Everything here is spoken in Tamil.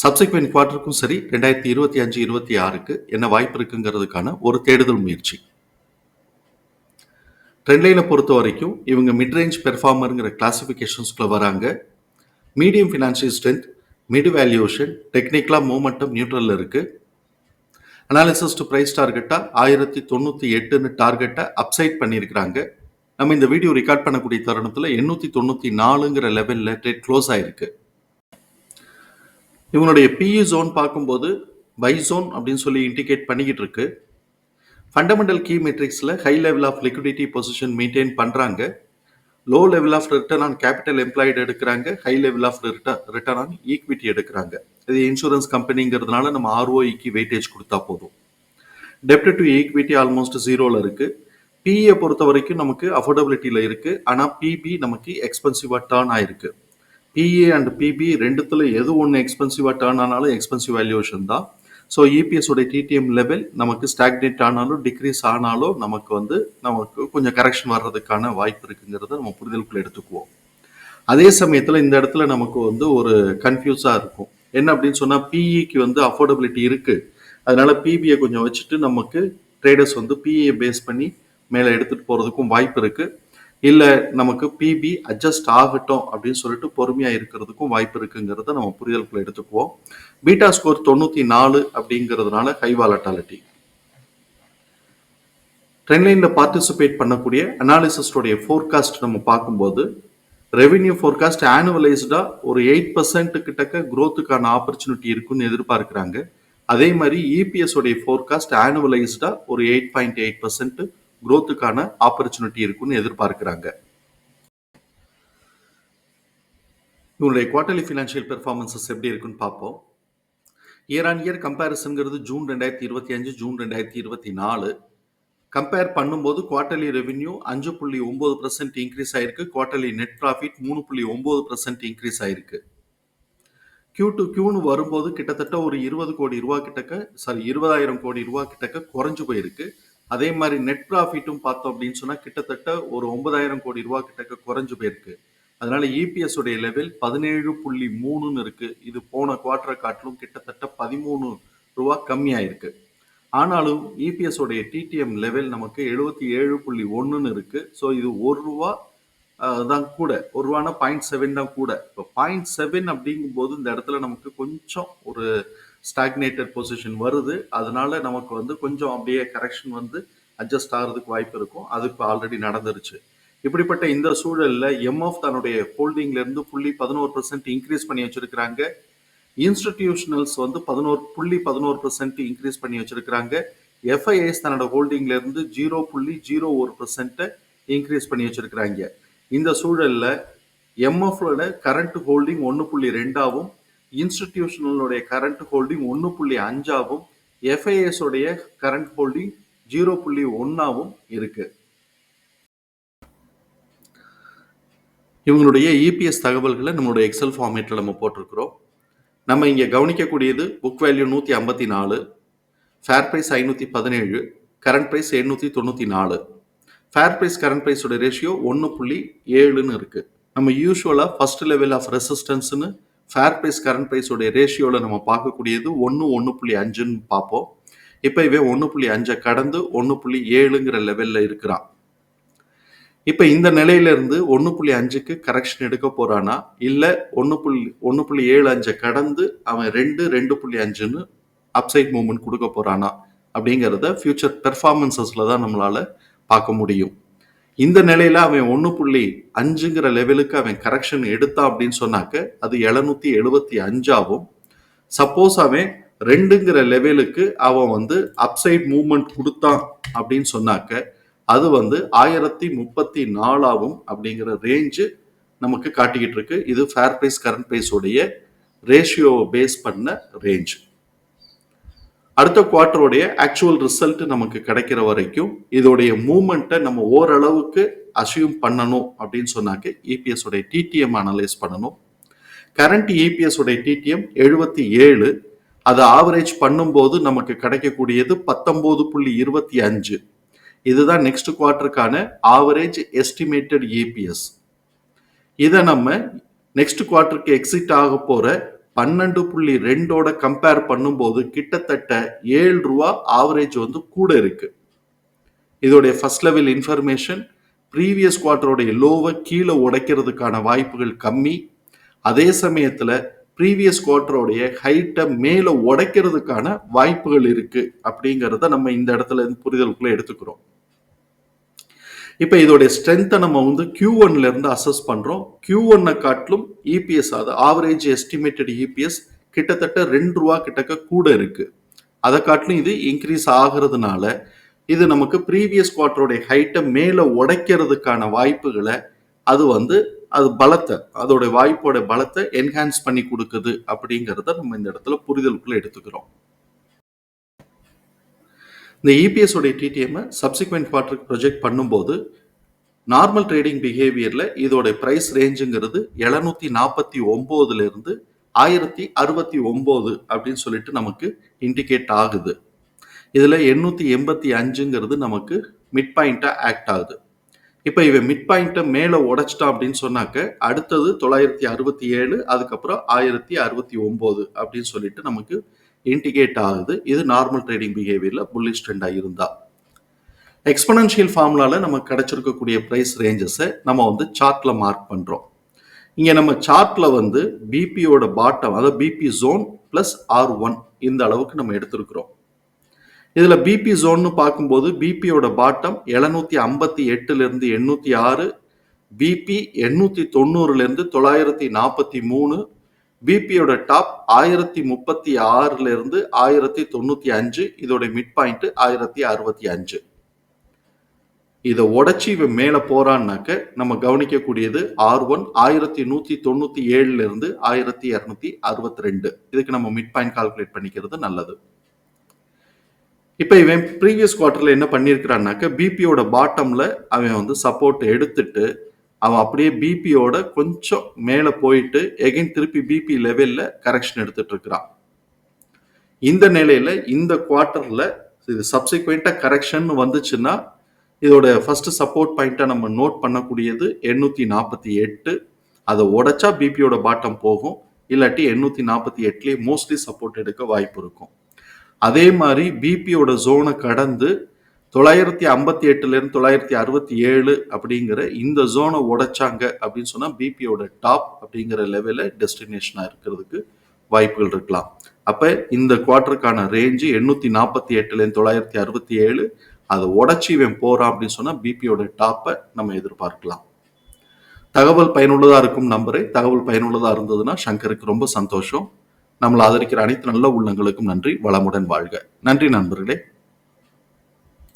subsequent குவார்ட்டருக்கும் சரி ரெண்டாயிரத்தி இருபத்தி அஞ்சு இருபத்தி ஆறுக்கு என்ன வாய்ப்பு இருக்குங்கிறதுக்கான ஒரு தேடுதல் முயற்சி. ட்ரெண்ட்லைனை பொறுத்த வரைக்கும் இவங்க மிட்ரேஞ்ச் பெர்ஃபார்மருங்கிற கிளாசிஃபிகேஷன்ஸ்குள்ள வராங்க. Medium financial strength mid valuation டெக்னிக்கலாக மூமெண்டம் நியூட்ரலில் இருக்குது அனாலிசிஸ் டு ப்ரைஸ் டார்கெட்டாக ஆயிரத்தி தொண்ணூற்றி எட்டுன்னு டார்கெட்டை அப்சைட் பண்ணியிருக்கிறாங்க. நம்ம இந்த வீடியோ ரெக்கார்ட் பண்ணக்கூடிய தருணத்தில் எண்ணூற்றி தொண்ணூற்றி நாலுங்கிற லெவலில் ட்ரேட் க்ளோஸ் ஆயிருக்கு. இவனுடைய பிஇ ஜோன் பார்க்கும்போது பை ஜோன் அப்படின்னு சொல்லி இண்டிகேட் பண்ணிக்கிட்டு இருக்கு. Fundamental key மெட்ரிக்ஸில் high level of liquidity position maintain பண்ணுறாங்க low level of return on capital employed எடுக்கிறாங்க. High level of return on equity எடுக்கிறாங்க. இது இன்சூரன்ஸ் கம்பெனிங்கிறதுனால நம்ம ஆர்ஓஇக்கு வெயிட்டேஜ் கொடுத்தா போதும். டெப்ட் டு ஈக்விட்டி ஆல்மோஸ்ட் ஜீரோவில் இருக்குது பிஇயை பொறுத்த வரைக்கும் நமக்கு அஃபோர்டபிலிட்டியில் இருக்குது ஆனால் பிபி நமக்கு எக்ஸ்பென்சிவாக டேர்ன் ஆயிருக்கு. பிஏ அண்ட் பிபி ரெண்டுத்துல எது ஒன்று எக்ஸ்பென்சிவாக டேர்ன் ஆனாலும் எக்ஸ்பென்சிவ் வேல்யூஷன் தான். ஸோ இபிஎஸ் உடைய டிடிஎம் லெவல் நமக்கு ஸ்டாக்னேட் ஆனாலும் டிக்ரீஸ் ஆனாலும் நமக்கு வந்து நமக்கு கொஞ்சம் கரெக்ஷன் வர்றதுக்கான வாய்ப்பு இருக்குங்கிறத நம்ம புரிதலுக்குள்ள எடுத்துக்குவோம். அதே சமயத்தில் இந்த இடத்துல நமக்கு வந்து ஒரு கன்ஃபியூஸாக இருக்கும். என்ன அப்படின்னு சொன்னால் பிஇக்கு வந்து அஃபோர்டபிலிட்டி இருக்குது அதனால பிபியை கொஞ்சம் வச்சுட்டு நமக்கு ட்ரேடர்ஸ் வந்து பிஏ பேஸ் பண்ணி மேலே எடுத்துகிட்டு போகிறதுக்கும் வாய்ப்பு இருக்குது இல்லை நமக்கு பிபி அட்ஜஸ்ட் ஆகட்டும் அப்படின்னு சொல்லிட்டு பொறுமையாக இருக்கிறதுக்கும் வாய்ப்பு இருக்குங்கிறத நம்ம புரிதலுக்குள்ள எடுத்துக்குவோம். பீட்டா ஸ்கோர் தொண்ணூற்றி நாலு அப்படிங்கிறதுனால ஹை வாலட்டாலிட்டி ட்ரெண்ட்லைனில் பார்ட்டிசிபேட் பண்ணக்கூடிய அனாலிசிஸ்டோடைய ஃபோர்காஸ்ட் நம்ம பார்க்கும்போது ரெவென்யூ ஃபோர்காஸ்ட் ஆனுவலைஸ்டாக ஒரு எயிட் பர்சன்ட் கிட்டக்க க்ரோத்துக்கான ஆப்பர்ச்சுனிட்டி இருக்குன்னு எதிர்பார்க்குறாங்க. அதே மாதிரி இபிஎஸ் உடைய ஃபோர்காஸ்ட் ஆனுவலைஸ்டாக ஒரு எயிட் பாயிண்ட் எயிட் பர்சன்ட் குரோத்துக்கான ஆப்பர்ச்சுனிட்டி இருக்குன்னு எதிர்பார்க்கிறாங்க. இவங்களுடைய குவார்டர்லி ஃபினான்ஷியல் பெர்ஃபார்மன்சஸ் எப்படி இருக்குன்னு பார்ப்போம். இயர் ஆன் இயர் கம்பேரிசன்கிறது ஜூன் ரெண்டாயிரத்தி இருபத்தி அஞ்சு ஜூன் ரெண்டாயிரத்தி இருபத்தி நாலு. கம்பேர் பண்ணும்போது குவார்டர்லி ரெவென்யூ அஞ்சு புள்ளி ஒம்பது பர்சன்ட் இன்க்ரீஸ் ஆயிருக்கு. குவார்டர்லி நெட் ப்ராஃபிட் மூணு புள்ளி ஒம்பது பர்சன்ட் இன்க்ரீஸ் ஆயிருக்கு. கியூ டு கியூன்னு வரும்போது கிட்டத்தட்ட ஒரு இருபது கோடி ரூபா கிட்டக்க சாரி இருபதாயிரம் கோடி ரூபா கிட்டக்க குறைஞ்சு போயிருக்கு. அதே மாதிரி நெட் ப்ராஃபிட்டும் பார்த்தோம் அப்படின்னு சொன்னால் கிட்டத்தட்ட ஒரு ஒன்பதாயிரம் கோடி ரூபா கிட்டக்க குறைஞ்சு போயிருக்கு. அதனால இபிஎஸ் உடைய லெவல் பதினேழு புள்ளி மூணுன்னு இருக்கு. இது போன குவார்டரை காட்டிலும் கிட்டத்தட்ட பதிமூணு ரூபா கம்மியாயிருக்கு. ஆனாலும் இபிஎஸ் உடைய டிடிஎம் லெவல் நமக்கு எழுபத்தி ஏழு புள்ளி ஒன்றுன்னு இருக்கு. ஸோ இது ஒரு ரூபா தான் கூட. ஒரு ரூபானா பாயிண்ட் செவன் தான் கூட. இப்போ பாயிண்ட் செவன் அப்படிங்கும்போது இந்த இடத்துல நமக்கு கொஞ்சம் ஒரு ஸ்டாக்னேட்டட் பொசிஷன் வருது. அதனால நமக்கு வந்து கொஞ்சம் அப்படியே கரெக்ஷன் வந்து அட்ஜஸ்ட் ஆகிறதுக்கு வாய்ப்பு இருக்கும். அது இப்போ ஆல்ரெடி நடந்துருச்சு. இப்படிப்பட்ட இந்த சூழலில் எம்எஃப் தன்னுடைய ஹோல்டிங்ல இருந்து புள்ளி பதினோரு பர்சன்ட் இன்க்ரீஸ் பண்ணி வச்சிருக்கிறாங்க. இன்ஸ்டிடியூஷனல்ஸ் வந்து பதினோரு புள்ளி பதினோரு பர்சன்ட் இன்க்ரீஸ் பண்ணி வச்சிருக்கிறாங்க. எஃப்ஐஎஸ் தன்னோட ஹோல்டிங்ல இருந்து ஜீரோ புள்ளி ஜீரோ ஒரு பர்சன்ட்டை இன்க்ரீஸ் பண்ணி வச்சிருக்கிறாங்க. இந்த சூழலில் எம்எஃப்ல கரண்ட் ஹோல்டிங் ஒன்று புள்ளி ரெண்டாவும் இன்ஸ்டிடியூஷனலுடைய கரண்ட் ஹோல்டிங் ஒன்று புள்ளி அஞ்சாவும் எஃப்ஐஎஸ் உடைய கரண்ட் ஹோல்டிங் ஜீரோ புள்ளி ஒன்னாவும் இருக்கு. இவங்களுடைய இபிஎஸ் தகவல்களை நம்மளுடைய எக்ஸல் ஃபார்மேட்டில் நம்ம போட்டிருக்கிறோம். நம்ம இங்கே கவனிக்கக்கூடியது புக் வேல்யூ நூற்றி ஐம்பத்தி நாலு ஃபேர் ப்ரைஸ் ஐநூற்றி பதினேழு கரண்ட் ப்ரைஸ் எண்ணூற்றி தொண்ணூற்றி நாலு. ஃபேர் ப்ரைஸ் கரண்ட் ப்ரைஸோட ரேஷியோ ஒன்று புள்ளி ஏழுன்னு இருக்குது நம்ம யூஸ்வலாக ஃபஸ்ட் லெவல் ஆஃப் ரெசிஸ்டன்ஸ்னு ஃபேர் ப்ரைஸ் கரண்ட் ப்ரைஸோடைய ரேஷியோவில் நம்ம பார்க்கக்கூடியது ஒன்று ஒன்று புள்ளி அஞ்சுன்னு பார்ப்போம். இப்போ இவன் ஒன்று புள்ளி அஞ்சை கடந்து ஒன்று புள்ளி ஏழுங்கிற லெவலில் இருக்கிறான். இப்போ இந்த நிலையிலிருந்து ஒன்று புள்ளி அஞ்சுக்கு கரெக்ஷன் எடுக்க போகிறானா இல்லை ஒன்று புள்ளி ஒன்று புள்ளி ஏழு அஞ்சை கடந்து அவன் ரெண்டு ரெண்டு புள்ளி அஞ்சுன்னு அப்சைட் மூவ்மெண்ட் கொடுக்க போகிறானா அப்படிங்கிறத ஃபியூச்சர் பெர்ஃபார்மன்சஸில் தான் நம்மளால பார்க்க முடியும். இந்த நிலையில அவன் ஒன்று புள்ளி அஞ்சுங்கிற லெவலுக்கு அவன் கரெக்ஷன் எடுத்தான் அப்படின்னு சொன்னாக்க அது எழுநூத்தி எழுபத்தி அஞ்சாவும் சப்போஸ் அவன் ரெண்டுங்கிற லெவலுக்கு அவன் வந்து அப்சைட் மூவ்மெண்ட் கொடுத்தான் அப்படின்னு சொன்னாக்க அது வந்து ஆயிரத்தி முப்பத்தி நாலாவும் அப்படிங்கிற ரேஞ்சு நமக்கு காட்டிக்கிட்டு இருக்கு. இது ஃபேர் ப்ரைஸ் கரண்ட் ப்ரைஸோடைய ரேஷியோவை பேஸ் பண்ண ரேஞ்ச் அடுத்த குவார்ட்டருடைய ஆக்சுவல் ரிசல்ட் நமக்கு கிடைக்கிற வரைக்கும் இதோடைய மூமெண்ட்டை நம்ம ஓரளவுக்கு அசியூம் பண்ணணும் அப்படின்னு சொன்னாக்க இபிஎஸ் உடைய டிடிஎம் அனலைஸ் பண்ணணும். கரண்ட் இபிஎஸ் உடைய டிடிஎம் எழுபத்தி ஏழு அதை ஆவரேஜ் பண்ணும்போது நமக்கு கிடைக்கக்கூடியது பத்தொம்போது புள்ளி இருபத்தி அஞ்சு. இதுதான் நெக்ஸ்ட் குவார்ட்டருக்கான ஆவரேஜ் எஸ்டிமேட்டட் இபிஎஸ் இதை நம்ம நெக்ஸ்ட் குவார்ட்டருக்கு எக்ஸிட் ஆக போகிற பன்னெண்டு புள்ளி ரெண்டோட கம்பேர் பண்ணும்போது கிட்டத்தட்ட ஏழு ரூபா ஆவரேஜ் வந்து கூட இருக்கு. இதோடைய ஃபர்ஸ்ட் லெவல் இன்ஃபர்மேஷன் ப்ரீவியஸ் குவார்ட்டருடைய லோவை கீழே உடைக்கிறதுக்கான வாய்ப்புகள் கம்மி. அதே சமயத்தில் ப்ரீவியஸ் குவார்ட்டருடைய ஹைட்டை மேலே உடைக்கிறதுக்கான வாய்ப்புகள் இருக்குது அப்படிங்கிறத நம்ம இந்த இடத்துல இருந்து புரிதலுக்குள்ளே எடுத்துக்கிறோம். இப்போ இதோடைய ஸ்ட்ரென்த்தை நம்ம வந்து கியூ ஒன்ல இருந்து அசஸ் பண்றோம். கியூ ஒன்னை காட்டிலும் இபிஎஸ் அது ஆவரேஜ் எஸ்டிமேட்டட் இபிஎஸ் கிட்டத்தட்ட ரெண்டு ரூபா கிட்டக்க கூட இருக்கு. அதை காட்டிலும் இது இன்க்ரீஸ் ஆகிறதுனால இது நமக்கு ப்ரீவியஸ் குவார்ட்டருடைய ஹைட்டை மேலே உடைக்கிறதுக்கான வாய்ப்புகளை அது வந்து அது பலத்தை அதோட வாய்ப்போட பலத்தை என்ஹான்ஸ் பண்ணி கொடுக்குது அப்படிங்கிறத நம்ம இந்த இடத்துல புரிதலுக்குள்ள எடுத்துக்கிறோம். இந்த இபிஎஸ் உடைய டிடிஎம் சப்சிக்வெண்ட் குவார்டருக்கு ப்ரொஜெக்ட் பண்ணும்போது நார்மல் ட்ரேடிங் பிஹேவியரில் இதோடைய ப்ரைஸ் ரேஞ்சுங்கிறது எழுநூத்தி நாற்பத்தி ஒம்போதுலேருந்து ஆயிரத்தி அறுபத்தி ஒம்போது அப்படின்னு சொல்லிட்டு நமக்கு இண்டிகேட் ஆகுது. இதில் எண்ணூற்றி எண்பத்தி அஞ்சுங்கிறது நமக்கு மிட் பாயிண்ட்டாக ஆக்ட் ஆகுது. இப்போ இவன் மிட் பாயிண்ட்டை மேலே உடைச்சிட்டான் அப்படின்னு சொன்னாக்க அடுத்தது தொள்ளாயிரத்தி அறுபத்தி ஏழு அதுக்கப்புறம் ஆயிரத்தி அறுபத்தி ஒம்பது அப்படின்னு சொல்லிட்டு நமக்கு இண்டிகேட் ஆகுது. இது நார்மல் ட்ரேடிங் பிஹேவியரில் புல்லிஷ் ட்ரெண்டாக இருந்தால் எக்ஸ்பனன்ஷியல் ஃபார்முலாவில் நமக்கு கிடச்சிருக்கக்கூடிய ப்ரைஸ் ரேஞ்சஸை நம்ம வந்து சார்ட்டில் மார்க் பண்ணுறோம் இங்கே நம்ம சார்ட்டில் வந்து பிபியோட பாட்டம் அதாவது PB zone plus R one இந்த அளவுக்கு நம்ம எடுத்திருக்கிறோம். இதில் பிபி ஜோன்னு பார்க்கும்போது பிபியோட பாட்டம் எழுநூத்தி ஐம்பத்தி எட்டுலேருந்து எண்ணூற்றி ஆறு பிபி எண்ணூற்றி தொண்ணூறுலேருந்து தொள்ளாயிரத்தி நாற்பத்தி மூணு பிபியோட டாப் ஆயிரத்தி முப்பத்தி ஆறுல இருந்து ஆயிரத்தி தொண்ணூத்தி அஞ்சு இதோட மிட் பாயிண்ட் ஆயிரத்தி அறுபத்தி அஞ்சு. இதை உடச்சி இவன் மேலே போறான்னாக்க நம்ம கவனிக்கக்கூடியது ஆர் ஒன் ஆயிரத்தி நூத்தி தொண்ணூத்தி ஏழுல இருந்து ஆயிரத்தி இருநூத்தி அறுபத்தி ரெண்டு இதுக்கு நம்ம மிட் பாயிண்ட் கால்குலேட் பண்ணிக்கிறது நல்லது. இப்போ இவன் ப்ரீவியஸ் குவார்டர்ல என்ன பண்ணியிருக்கிறான்னாக்க பிபியோட பாட்டமில் அவன் வந்து சப்போர்ட் எடுத்துட்டு அவன் அப்படியே பிபியோட கொஞ்சம் மேலே போயிட்டு எகைன் திருப்பி பிபி லெவலில் கரெக்ஷன் எடுத்துட்டு இருக்கிறான். இந்த நிலையில இந்த குவார்ட்டர்ல இது சப்சிக்வெண்ட்டாக கரெக்ஷன் வந்துச்சுன்னா இதோட ஃபர்ஸ்ட் சப்போர்ட் பாயிண்ட்டாக நம்ம நோட் பண்ணக்கூடியது எண்ணூற்றி நாற்பத்தி எட்டு. அதை உடைச்சா பிபியோட பாட்டம் போகும். இல்லாட்டி எண்ணூற்றி நாற்பத்தி எட்டுலேயே மோஸ்ட்லி சப்போர்ட் எடுக்க வாய்ப்பு இருக்கும். அதே மாதிரி பிபியோட ஜோனை கடந்து தொள்ளாயிரத்தி ஐம்பத்தி எட்டுலேருந்து தொள்ளாயிரத்தி அறுபத்தி ஏழு அப்படிங்கிற இந்த ஜோனை உடைச்சாங்க அப்படின்னு சொன்னால் பிபியோட டாப் அப்படிங்கிற லெவலில் டெஸ்டினேஷனாக இருக்கிறதுக்கு வாய்ப்புகள் இருக்கலாம். அப்போ இந்த குவார்ட்டருக்கான ரேஞ்சு எண்ணூற்றி நாற்பத்தி எட்டுலேருந்து தொள்ளாயிரத்தி அறுபத்தி ஏழு அதை உடச்சி இவன் போகிறான் அப்படின்னு சொன்னால் பிபியோட டாப்பை நம்ம எதிர்பார்க்கலாம். தகவல் பயனுள்ளதாக இருக்கும் நம்பரை. தகவல் பயனுள்ளதாக இருந்ததுன்னா சங்கருக்கு ரொம்ப சந்தோஷம். நம்மளை ஆதரிக்கிற அனைத்து நல்ல உள்ளங்களுக்கும் நன்றி. வளமுடன் வாழ்க. நன்றி நண்பர்களே.